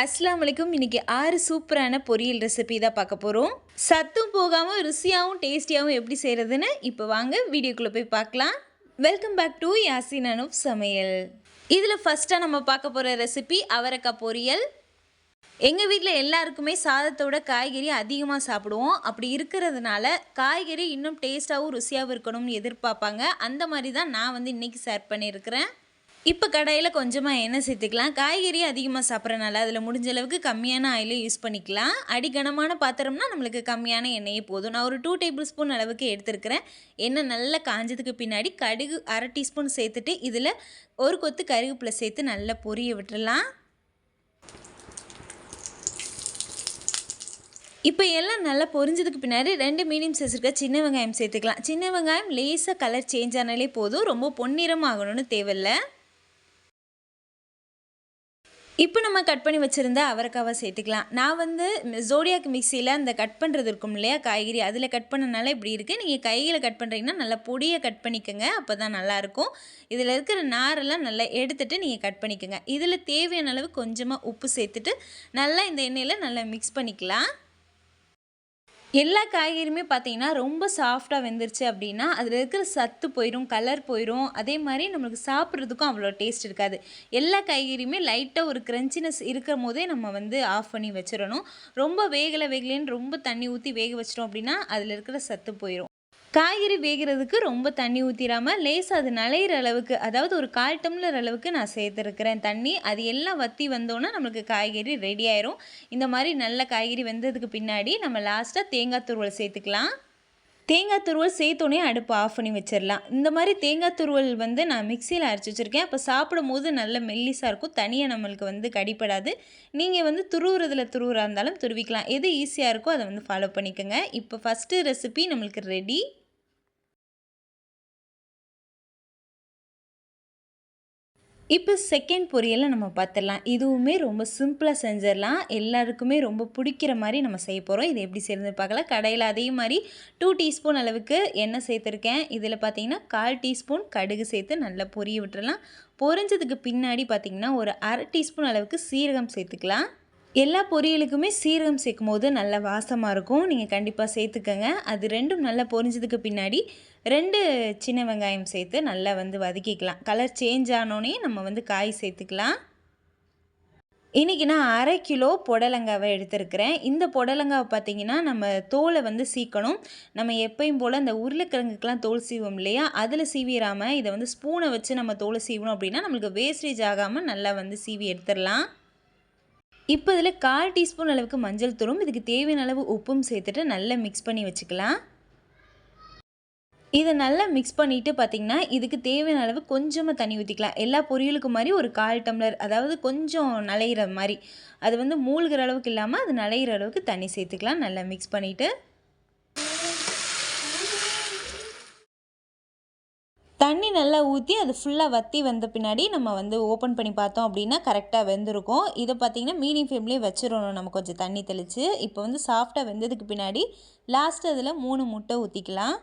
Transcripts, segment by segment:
அஸ்லாம் வலைக்கும் இன்றைக்கி ஆறு சூப்பரான பொரியல் ரெசிபி தான் பார்க்க போகிறோம் சத்தும் போகாமல் ருசியாகவும் டேஸ்டியாகவும் எப்படி செய்கிறதுன்னு இப்போ வாங்க வீடியோக்குள்ளே போய் பார்க்கலாம். Welcome back to Yasin Anup சமையல். இதில் ஃபஸ்ட்டாக நம்ம பார்க்க போகிற ரெசிபி அவரக்காய் பொரியல். எங்கள் வீட்டில் எல்லாருக்குமே சாதத்தோட காய்கறி அதிகமாக சாப்பிடுவோம். அப்படி இருக்கிறதுனால காய்கறி இன்னும் டேஸ்ட்டாகவும் ருசியாகவும் இருக்கணும்னு எதிர்பார்ப்பாங்க. அந்த மாதிரி தான் நான் வந்து இன்றைக்கி ஷேர் பண்ணியிருக்கிறேன். இப்போ கடாயில் கொஞ்சமாக எண்ணெய் சேர்த்துக்கலாம். காய்கறி அதிகமாக சாப்பிட்றனால அதில் முடிஞ்ச அளவுக்கு கம்மியான ஆயிலே யூஸ் பண்ணிக்கலாம். அடிக்கனமான பாத்திரம்னா நம்மளுக்கு கம்மியான எண்ணெயே போதும். நான் ஒரு டூ டேபிள் ஸ்பூன் அளவுக்கு எடுத்துருக்கிறேன். எண்ணெய் நல்லா காஞ்சதுக்கு பின்னாடி கடுகு அரை டீஸ்பூன் சேர்த்துட்டு இதில் ஒரு கொத்து கருவேப்பிலை சேர்த்து நல்லா பொரிய விட்டுறலாம் இப்போ எல்லாம் நல்லா பொரிஞ்சதுக்கு பின்னாடி ரெண்டு மீடியம் சைஸ் இருக்க சின்ன வெங்காயம் சேர்த்துக்கலாம். சின்ன வெங்காயம் லேசாக கலர் சேஞ்ச் ஆனாலே போதும். ரொம்ப பொன்னிறம் ஆகணும்னு தேவையில்லை. இப்போ நம்ம கட் பண்ணி வச்சுருந்த அவரைக்காவை சேர்த்துக்கலாம். நான் வந்து ஜோடியாக் மிக்சியில் அந்த கட் பண்ணுறது இருக்கும் இல்லையா காய்கறி? அதில் கட் பண்ணனால இப்படி இருக்குது நீங்கள் கையில் கட் பண்ணுறீங்கன்னா நல்லா பொடியை கட் பண்ணிக்கோங்க. அப்போ தான் நல்லாயிருக்கும் இதில் இருக்கிற நாரெல்லாம் நல்லா எடுத்துகிட்டு நீங்கள் கட் பண்ணிக்கோங்க. இதில் தேவையான அளவு கொஞ்சமாக உப்பு சேர்த்துட்டு நல்லா இந்த எண்ணெயில் நல்லா மிக்ஸ் பண்ணிக்கலாம். எல்லா காய்கறியுமே பார்த்தீங்கன்னா ரொம்ப சாஃப்டாக வெந்துருச்சு அப்படின்னா அதில் இருக்கிற சத்து போயிடும் கலர் போயிடும் அதே மாதிரி நம்மளுக்கு சாப்பிட்றதுக்கும் அவ்வளோ டேஸ்ட் இருக்காது. எல்லா காய்கறியுமே லைட்டாக ஒரு க்ரன்ச்சினஸ் இருக்கும் போதே நம்ம வந்து ஆஃப் பண்ணி வச்சிடணும். ரொம்ப வேகலை வேகலைன்னு ரொம்ப தண்ணி ஊற்றி வேக வச்சிட்டோம் அப்படின்னா அதில் இருக்கிற சத்து போயிடும் காய்கறி வேகிறதுக்கு ரொம்ப தண்ணி ஊற்றிடாமல் லேஸ் அது நலையிற அளவுக்கு அதாவது ஒரு கால் டம்ளர் அளவுக்கு நான் சேர்த்துருக்கிறேன் தண்ணி. அது எல்லாம் வற்றி வந்தோன்னே நம்மளுக்கு காய்கறி ரெடி ஆயிரும். இந்த மாதிரி நல்ல காய்கறி வந்ததுக்கு பின்னாடி நம்ம லாஸ்ட்டாக தேங்காய் துருவல் சேர்த்துக்கலாம். தேங்காய் துருவல் சேர்த்தோன்னே அடுப்பு ஆஃப் பண்ணி வச்சிடலாம் இந்த மாதிரி தேங்காய் துருவல் வந்து நான் மிக்சியில் அரைச்சி வச்சுருக்கேன். அப்போ சாப்பிடும் போது நல்ல மெல்லிஸாக இருக்கும். தனியாக நம்மளுக்கு வந்து கடிப்படாது. நீங்கள் வந்து துருவுறதுல துருவுறா இருந்தாலும் துருவிக்கலாம். எது ஈஸியாக இருக்கோ அதை வந்து ஃபாலோ பண்ணிக்கோங்க. இப்போ ஃபஸ்ட்டு ரெசிபி நம்மளுக்கு ரெடி இப்போ செகண்ட் பொரியலை நம்ம பார்த்துடலாம். இதுவுமே ரொம்ப சிம்பிளாக செஞ்சிடலாம். எல்லாருக்குமே ரொம்ப பிடிக்கிற மாதிரி நம்ம செய்ய போகிறோம் இது எப்படி செய்யறது பார்க்கலாம். கடையில் அதே மாதிரி டூ டீஸ்பூன் அளவுக்கு எண்ணெய் சேர்த்துருக்கேன். இதில் பார்த்தீங்கன்னா கால் டீஸ்பூன் கடுகு சேர்த்து நல்லா பொரிய விட்டுறலாம் பொரிஞ்சதுக்கு பின்னாடி பார்த்திங்கன்னா ஒரு அரை டீஸ்பூன் அளவுக்கு சீரகம் சேர்த்துக்கலாம். எல்லா பொரியலுக்குமே சீரகம் சேர்க்கும் போது நல்ல வாசமாக இருக்கும். நீங்கள் கண்டிப்பாக சேர்த்துக்கங்க. அது ரெண்டும் நல்லா பொரிஞ்சதுக்கு பின்னாடி ரெண்டு சின்ன வெங்காயம் சேர்த்து நல்லா வந்து வதக்கிக்கலாம். கலர் சேஞ்ச் ஆனோடனே நம்ம வந்து காய் சேர்த்துக்கலாம். இன்றைக்கி நான் அரை கிலோ புடலங்காவை எடுத்திருக்கிறேன். இந்த புடலங்காவை பார்த்திங்கன்னா நம்ம தோலை வந்து சீக்கணும். நம்ம எப்பயும் போல் அந்த உருளைக்கிழங்குக்கெலாம் தோல் சீவோம் இல்லையா? அதில் சீவிடாமல் இதை வந்து ஸ்பூனை வச்சு நம்ம தோலை சீவணும் அப்படின்னா நம்மளுக்கு வேஸ்டேஜ் ஆகாமல் நல்லா வந்து சீவி எடுத்துடலாம். இப்போ இதில் கால் டீஸ்பூன் அளவுக்கு மஞ்சள் தூளும் இதுக்கு தேவையான அளவு உப்பும் சேர்த்துட்டு நல்லா மிக்ஸ் பண்ணி வச்சுக்கலாம். இதை நல்லா மிக்ஸ் பண்ணிவிட்டு பார்த்திங்கன்னா இதுக்கு தேவையான அளவு கொஞ்சமாக தண்ணி ஊற்றிக்கலாம் எல்லா பொரியலுக்கும் மாதிரி ஒரு கால் டம்ளர் அதாவது கொஞ்சம் நலையிற மாதிரி. அது வந்து மூழ்கிற அளவுக்கு இல்லாமல் அது நலையிற அளவுக்கு தண்ணி சேர்த்துக்கலாம். நல்லா மிக்ஸ் பண்ணிவிட்டு தண்ணி நல்லா ஊற்றி அது ஃபுல்லாக வற்றி வந்த பின்னாடி நம்ம வந்து ஓப்பன் பண்ணி பார்த்தோம் அப்படின்னா கரெக்டாக வெந்திருக்கும். இதை பார்த்திங்கன்னா மீடியம் ஃப்ளேம்லேயே வச்சிடணும். நம்ம கொஞ்சம் தண்ணி தெளித்து இப்போ வந்து சாஃப்டாக வெந்ததுக்கு பின்னாடி லாஸ்ட் அதில் மூணு முட்டை ஊற்றிக்கலாம்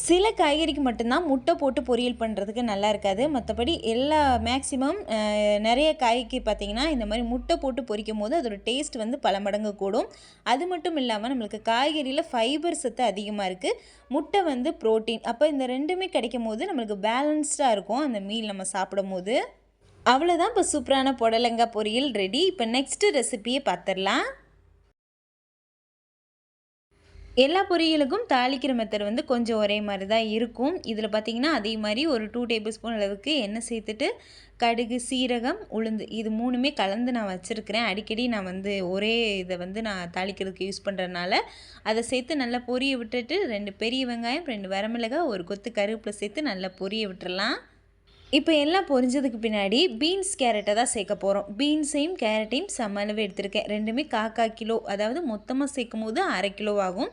சில காய்கறிக்கு மட்டும்தான் முட்டை போட்டு பொரியல் பண்ணுறதுக்கு நல்லா இருக்காது. மற்றபடி எல்லா மேக்ஸிமம் நிறைய காய்க்கு பார்த்திங்கன்னா இந்த மாதிரி முட்டை போட்டு பொரிக்கும் போது அதோட டேஸ்ட் வந்து பல மடங்கு கூடும். அது மட்டும் இல்லாமல் நம்மளுக்கு காய்கறியில் ஃபைபர் சத்து அதிகமாக இருக்குது முட்டை வந்து ப்ரோட்டீன் அப்போ இந்த ரெண்டுமே கிடைக்கும் போது நம்மளுக்கு பேலன்ஸ்டாக இருக்கும் அந்த மீல் நம்ம சாப்பிடும் போது அவ்வளோதான் இப்போ சூப்பரான புடலங்காய் பொரியல் ரெடி இப்போ நெக்ஸ்ட்டு ரெசிபியை பார்த்துடலாம் எல்லா பொரியலுக்கும் தாளிக்கிற மெத்தட் வந்து கொஞ்சம் ஒரே மாதிரி தான் இருக்கும். இதில் பார்த்திங்கன்னா அதே மாதிரி ஒரு டூ டேபிள் ஸ்பூன் அளவுக்கு எண்ணெய் சேர்த்துட்டு கடுகு சீரகம் உளுந்து இது மூணுமே கலந்து நான் வச்சுருக்கிறேன். அடிக்கடி நான் வந்து ஒரே இதை வந்து நான் தாளிக்கிறதுக்கு யூஸ் பண்ணுறதுனால அதை சேர்த்து நல்லா பொரிய விட்டுட்டு ரெண்டு பெரிய வெங்காயம் ரெண்டு வரமிளகாய் ஒரு கொத்து கருவேப்பிலை சேர்த்து நல்லா பொரிய விட்டுறலாம். இப்போ எல்லாம் பொரிஞ்சதுக்கு பின்னாடி பீன்ஸ் கேரட்டை தான் சேர்க்க போகிறோம் பீன்ஸையும் கேரட்டையும் சம எடுத்திருக்கேன். ரெண்டுமே காக்கா கிலோ அதாவது மொத்தமாக சேர்க்கும் போது அரை கிலோ ஆகும்.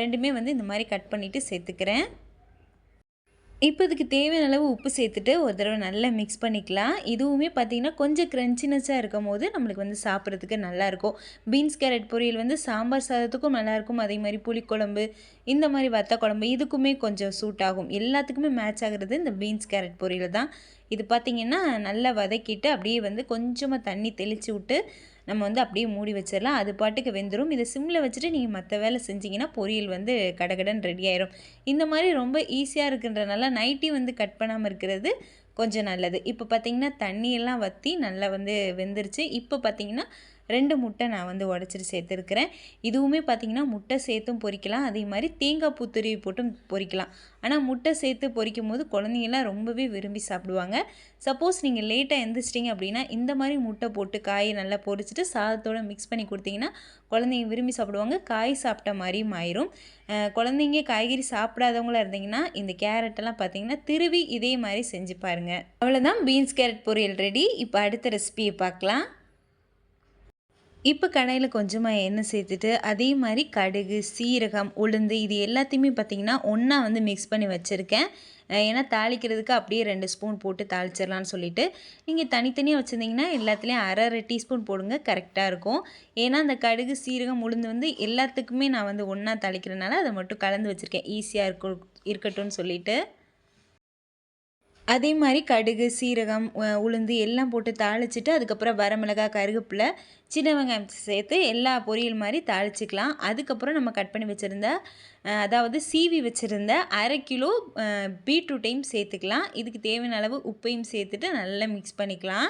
ரெண்டுமே வந்து இந்த மாதிரி கட் பண்ணிவிட்டு சேர்த்துக்கிறேன். இப்போ இதுக்கு தேவையான அளவு உப்பு சேர்த்துட்டு ஒரு தடவை நல்லா மிக்ஸ் பண்ணிக்கலாம். இதுவுமே பார்த்திங்கன்னா கொஞ்சம் க்ரன்ச்சினஸ்ஸாக இருக்கும் போது நம்மளுக்கு வந்து சாப்பிட்றதுக்கு நல்லாயிருக்கும். பீன்ஸ் கேரட் பொரியல் வந்து சாம்பார் சாதத்துக்கும் நல்லாயிருக்கும். அதே மாதிரி புளிக்குழம்பு இந்த மாதிரி வத்த குழம்பு இதுக்குமே கொஞ்சம் சூட் ஆகும். எல்லாத்துக்குமே மேட்ச் ஆகிறது இந்த பீன்ஸ் கேரட் பொரியல் தான். இது பார்த்திங்கன்னா நல்லா வதக்கிட்டு அப்படியே வந்து கொஞ்சமாக தண்ணி தெளித்து விட்டு நம்ம வந்து அப்படியே மூடி வச்சிடலாம். அது பாட்டுக்கு வெந்துடும் இதை சிம்மில் வச்சுட்டு நீங்கள் மற்ற வேலை செஞ்சிங்கன்னா பொரியல் வந்து கடகடன் ரெடி ஆயிரும். இந்த மாதிரி ரொம்ப ஈஸியாக இருக்குன்றனால நைட்டி வந்து கட் பண்ணாமல் இருக்கிறது கொஞ்சம் நல்லது. இப்போ பார்த்திங்கன்னா தண்ணியெல்லாம் வற்றி நல்லா வந்து வெந்துருச்சு. இப்போ பார்த்திங்கன்னா ரெண்டு முட்டை நான் வந்து உடச்சிட்டு சேர்த்துருக்கிறேன். இதுவுமே பார்த்திங்கன்னா முட்டை சேர்த்தும் பொறிக்கலாம். அதே மாதிரி தேங்காய் பூத்துருவி போட்டும் பொறிக்கலாம். ஆனால் முட்டை சேர்த்து பொரிக்கும் போது குழந்தைங்கள்லாம் ரொம்பவே விரும்பி சாப்பிடுவாங்க. சப்போஸ் நீங்கள் லேட்டாக எந்திரிச்சிட்டிங்க அப்படின்னா இந்த மாதிரி முட்டை போட்டு காயை நல்லா பொரிச்சிட்டு சாதத்தோடு மிக்ஸ் பண்ணி கொடுத்தீங்கன்னா குழந்தைங்க விரும்பி சாப்பிடுவாங்க. காய் சாப்பிட்ட மாதிரியும் ஆயிரும். குழந்தைங்க காய்கறி சாப்பிடாதவங்களா இருந்தீங்கன்னா இந்த கேரட்டெல்லாம் பார்த்தீங்கன்னா திருவி இதே மாதிரி செஞ்சு பாருங்கள் அவ்வளோதான் பீன்ஸ் கேரட் பொரியல் ரெடி. இப்போ அடுத்த ரெசிபியை பார்க்கலாம். இப்போ கடையில் கொஞ்சமாக எண்ணெய் சேர்த்துட்டு அதே மாதிரி கடுகு சீரகம் உளுந்து இது எல்லாத்தையுமே பார்த்திங்கன்னா ஒன்றா வந்து மிக்ஸ் பண்ணி வச்சுருக்கேன். ஏன்னா தாளிக்கிறதுக்கு அப்படியே ரெண்டு ஸ்பூன் போட்டு தாளிச்சிடலான்னு சொல்லிட்டு நீங்கள் தனித்தனியாக வச்சுருந்தீங்கன்னா எல்லாத்துலேயும் அரை அரை டீஸ்பூன் போடுங்க கரெக்டாக இருக்கும். ஏன்னா அந்த கடுகு சீரகம் உளுந்து வந்து எல்லாத்துக்குமே நான் வந்து ஒன்றா தாளிக்கிறனால அதை மட்டும் கலந்து வச்சுருக்கேன். ஈஸியாக இருக்கும் இருக்கட்டும்னு சொல்லிவிட்டு அதே மாதிரி கடுகு சீரகம் உளுந்து எல்லாம் போட்டு தாளிச்சிட்டு அதுக்கப்புறம் வரமிளகாய் கருவேப்பிலை சின்ன வெங்காயம் சேர்த்து எல்லா பொரியல் மாதிரி தாளிச்சிக்கலாம். அதுக்கப்புறம் நம்ம கட் பண்ணி வச்சுருந்த அதாவது சீவி வச்சுருந்த அரை கிலோ பீட்ரூட்டையும் சேர்த்துக்கலாம். இதுக்கு தேவையான அளவு உப்பையும் சேர்த்துட்டு நல்லா மிக்ஸ் பண்ணிக்கலாம்.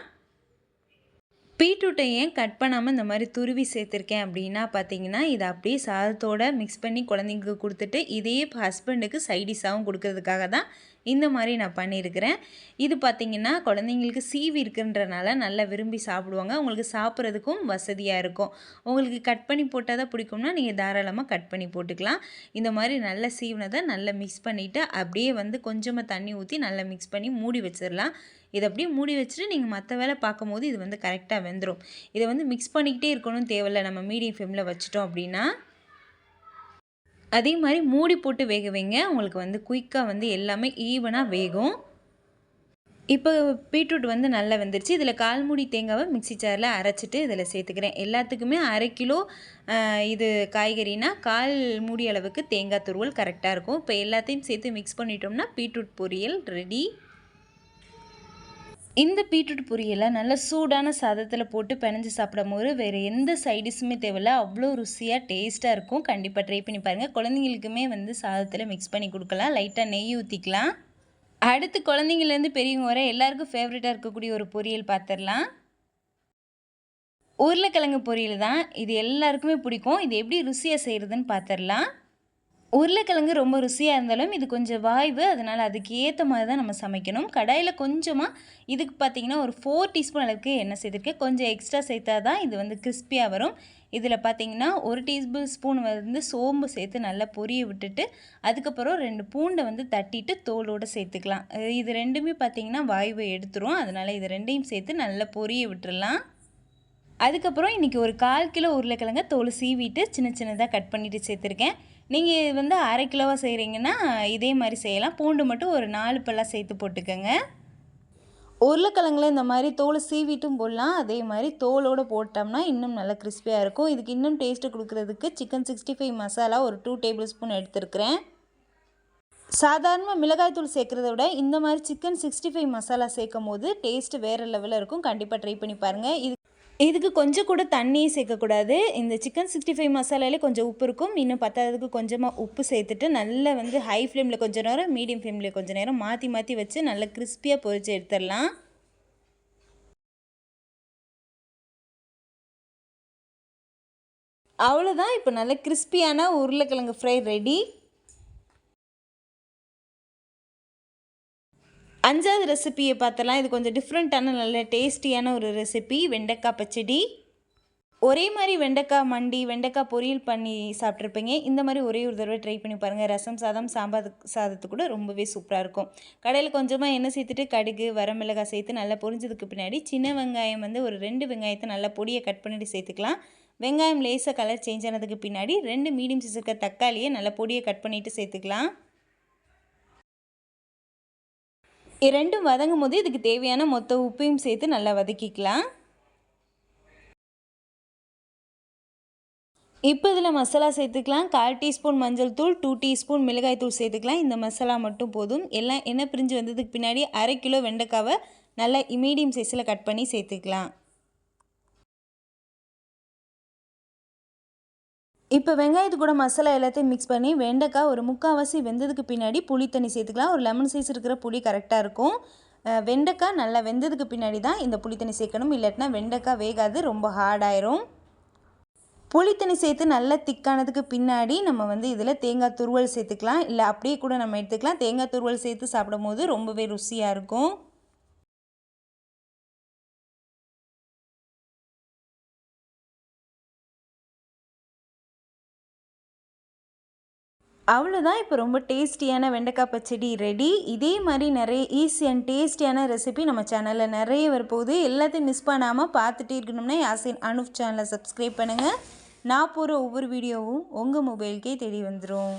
பீட்ரூட்டை ஏன் கட் பண்ணாமல் இந்த மாதிரி துருவி சேர்த்துருக்கேன் அப்படின்னா பார்த்தீங்கன்னா இதை அப்படியே சாதத்தோடு மிக்ஸ் பண்ணி குழந்தைங்களுக்கு கொடுத்துட்டு இதே ஹஸ்பண்டுக்கு சைடிஷாகவும் கொடுக்கறதுக்காக தான் இந்த மாதிரி நான் பண்ணியிருக்கிறேன். இது பார்த்திங்கன்னா குழந்தைங்களுக்கு சீவி இருக்குன்றனால நல்லா விரும்பி சாப்பிடுவாங்க. உங்களுக்கு சாப்பிட்றதுக்கும் வசதியாக இருக்கும். உங்களுக்கு கட் பண்ணி போட்டால் தான் பிடிக்கும்னா நீங்கள் தாராளமாக கட் பண்ணி போட்டுக்கலாம். இந்த மாதிரி நல்லா சீவினதை நல்லா மிக்ஸ் பண்ணிவிட்டு அப்படியே வந்து கொஞ்சமாக தண்ணி ஊற்றி நல்லா மிக்ஸ் பண்ணி மூடி வச்சிடலாம். இதை அப்படியே மூடி வச்சுட்டு நீங்கள் மற்ற வேலை பார்க்கும்போது இது வந்து கரெக்டாக வெந்துடும் இதை வந்து மிக்ஸ் பண்ணிக்கிட்டே இருக்கணும் தேவையில்ல. நம்ம மீடியம் ஃப்ளேமில் வச்சுட்டோம் அப்படின்னா அதே மாதிரி மூடி போட்டு வேக வைங்க. உங்களுக்கு வந்து குயிக்காக வந்து எல்லாமே ஈவனாக வேகும். இப்போ பீட்ரூட் வந்து நல்லா வெந்துருச்சு. இதில் கால் மூடி தேங்காவை மிக்சி ஜாரில் அரைச்சிட்டு இதில் சேர்த்துக்கிறேன். எல்லாத்துக்குமே அரை கிலோ இது காய்கறினா கால் மூடி அளவுக்கு தேங்காய் துருவல் கரெக்டாக இருக்கும். இப்போ எல்லாத்தையும் சேர்த்து மிக்ஸ் பண்ணிட்டோம்னா பீட்ரூட் பொரியல் ரெடி இந்த பீட்ரூட் பொரியலை நல்ல சூடான சாதத்தில் போட்டு பிணைஞ்சு சாப்பிடும் போது வேறு எந்த சைடிஷுமே தேவையில்ல. அவ்வளோ ருசியாக டேஸ்ட்டாக இருக்கும். கண்டிப்பாக ட்ரை பண்ணி பாருங்கள் குழந்தைங்களுக்குமே வந்து சாதத்தில் மிக்ஸ் பண்ணி கொடுக்கலாம். லைட்டாக நெய் ஊற்றிக்கலாம் அடுத்து குழந்தைங்கள்லேருந்து பெரியவங்க வர எல்லாருக்கும் ஃபேவரட்டாக இருக்கக்கூடிய ஒரு பொரியல் பார்த்துடலாம் உருளைக்கிழங்கு பொரியல் தான். இது எல்லாருக்குமே பிடிக்கும். இது எப்படி ருசியாக செய்கிறதுன்னு பார்த்துடலாம் உருளைக்கிழங்கு ரொம்ப ருசியாக இருந்தாலும் இது கொஞ்சம் வாய்வு. அதனால் அதுக்கு ஏற்ற மாதிரி தான் நம்ம சமைக்கணும். கடாயில் கொஞ்சமாக இதுக்கு பார்த்திங்கன்னா ஒரு ஃபோர் டீஸ்பூன் அளவுக்கு எண்ணெய் சேர்த்துருக்கேன். கொஞ்சம் எக்ஸ்ட்ரா சேர்த்தா தான் இது வந்து கிறிஸ்பியாக வரும். இதில் பார்த்திங்கன்னா ஒரு டீஸ்பூன் ஸ்பூன் வந்து சோம்பு சேர்த்து நல்லா பொரிய விட்டுட்டு அதுக்கப்புறம் ரெண்டு பூண்டை வந்து தட்டிட்டு தோலோடு சேர்த்துக்கலாம். இது ரெண்டுமே பார்த்திங்கன்னா வாய்வை எடுத்துரும். அதனால் இது ரெண்டையும் சேர்த்து நல்லா பொரிய விட்டுடலாம் அதுக்கப்புறம் இன்றைக்கி ஒரு கால் கிலோ உருளைக்கிழங்க தோல் சீவிட்டு சின்ன சின்னதாக கட் பண்ணிவிட்டு சேர்த்துருக்கேன். நீங்கள் வந்து அரை கிலோவாக செய்கிறீங்கன்னா இதே மாதிரி செய்யலாம். பூண்டு மட்டும் ஒரு நாலு பல்லாக சேர்த்து போட்டுக்கோங்க. உருளைக்கிழங்குல இந்த மாதிரி தோலை சீவிட்டும் போடலாம். அதே மாதிரி தோலோடு போட்டோம்னா இன்னும் நல்லா கிறிஸ்பியாக இருக்கும். இதுக்கு இன்னும் டேஸ்ட்டு கொடுக்குறதுக்கு சிக்கன் சிக்ஸ்டி ஃபைவ் மசாலா ஒரு டூ டேபிள் ஸ்பூன் எடுத்துருக்கிறேன் சாதாரண மிளகாய்த்தூள் சேர்க்குறத விட இந்த மாதிரி சிக்கன் சிக்ஸ்டி ஃபைவ் மசாலா சேர்க்கும் போது டேஸ்ட்டு வேறு லெவலில் இருக்கும். கண்டிப்பாக ட்ரை பண்ணி பாருங்கள் இது இதுக்கு கொஞ்சம் கூட தண்ணியும் சேர்க்கக்கூடாது. இந்த சிக்கன் சிக்ஸ்டி ஃபைவ் மசாலாலே கொஞ்சம் உப்பு இருக்கும். இன்னும் பத்தாததுக்கு கொஞ்சமாக உப்பு சேர்த்துட்டு நல்லா வந்து ஹை ஃப்ளேமில் கொஞ்சம் நேரம் மீடியம் ஃப்ளேமில் கொஞ்சம் நேரம் மாற்றி மாற்றி வச்சு நல்லா கிறிஸ்பியாக பொறிச்சு எடுத்துடலாம். அவ்வளோதான் இப்போ நல்ல கிறிஸ்பியான உருளைக்கிழங்கு ஃப்ரை ரெடி அஞ்சாவது ரெசிப்பியை பார்த்தலாம். இது கொஞ்சம் டிஃப்ரெண்ட்டான நல்ல டேஸ்டியான ஒரு ரெசிபி வெண்டைக்காய் பச்சடி. ஒரே மாதிரி வெண்டைக்காய் மண்டி வெண்டைக்காய் பொரியல் பண்ணி சாப்பிட்ருப்பீங்க இந்த மாதிரி ஒரே ஒரு தடவை ட்ரை பண்ணி பாருங்கள் ரசம் சாதம் சாம்பார் சாதத்து கூட ரொம்பவே சூப்பராக இருக்கும். கடையில் கொஞ்சமாக எண்ணெய் சேர்த்துட்டு கடுகு வரமிளகாய் சேர்த்து நல்லா பொரிஞ்சதுக்கு பின்னாடி சின்ன வெங்காயம் வந்து ஒரு ரெண்டு வெங்காயத்தை நல்லா பொடியை கட் பண்ணிட்டு சேர்த்துக்கலாம். வெங்காயம் லேசாக கலர் சேஞ்ச் ஆனதுக்கு பின்னாடி ரெண்டு மீடியம் சைஸுக்கு இருக்க தக்காளியை நல்லா பொடியை கட் பண்ணிவிட்டு சேர்த்துக்கலாம். இரண்டும் வதங்கும் போது இதுக்கு தேவையான மொத்த உப்பையும் சேர்த்து நல்லா வதக்கிக்கலாம். இப்போ இதில் மசாலா சேர்த்துக்கலாம். கால் டீஸ்பூன் மஞ்சள் தூள் டூ டீஸ்பூன் மிளகாய் தூள் சேர்த்துக்கலாம். இந்த மசாலா மட்டும் போதும். எல்லாம் எண்ணெய் பிரிஞ்சு வந்ததுக்கு பின்னாடி அரை கிலோ வெண்டைக்காவை நல்லா மீடியம் சைஸில் கட் பண்ணி சேர்த்துக்கலாம். இப்போ வெங்காயத்து கூட மசாலா எல்லாத்தையும் மிக்ஸ் பண்ணி வெண்டைக்காய் ஒரு முக்கால்வாசி வெந்ததுக்கு பின்னாடி புளி தண்ணி சேர்த்துக்கலாம். ஒரு லெமன் சைஸ் இருக்கிற புளி கரெக்டாக இருக்கும். வெண்டைக்காய் நல்லா வெந்ததுக்கு பின்னாடி தான் இந்த புளி தண்ணி சேர்க்கணும். இல்லாட்டினா வெண்டைக்காய் வேகாது ரொம்ப ஹார்டாயிரும் புளி தண்ணி சேர்த்து நல்லா திக்கானதுக்கு பின்னாடி நம்ம வந்து இதில் தேங்காய் துருவல் சேர்த்துக்கலாம். இல்லை அப்படியே கூட நம்ம எடுத்துக்கலாம். தேங்காய் துருவல் சேர்த்து சாப்பிடும் போது ரொம்பவே ருசியாக இருக்கும். அவ்வளோதான் இப்போ ரொம்ப டேஸ்டியான வெண்டைக்காய் பச்சடி ரெடி இதே மாதிரி நிறைய ஈஸி அண்ட் டேஸ்டியான ரெசிபி நம்ம சேனலில் நிறைய வரப்போகுது. எல்லாத்தையும் மிஸ் பண்ணாமல் பார்த்துட்டே இருக்கணும்னா யாசின் அனுப் சேனலை சப்ஸ்கிரைப் பண்ணுங்கள் நான் போகிற ஒவ்வொரு வீடியோவும் உங்கள் மொபைலுக்கே தேடி வந்துடும்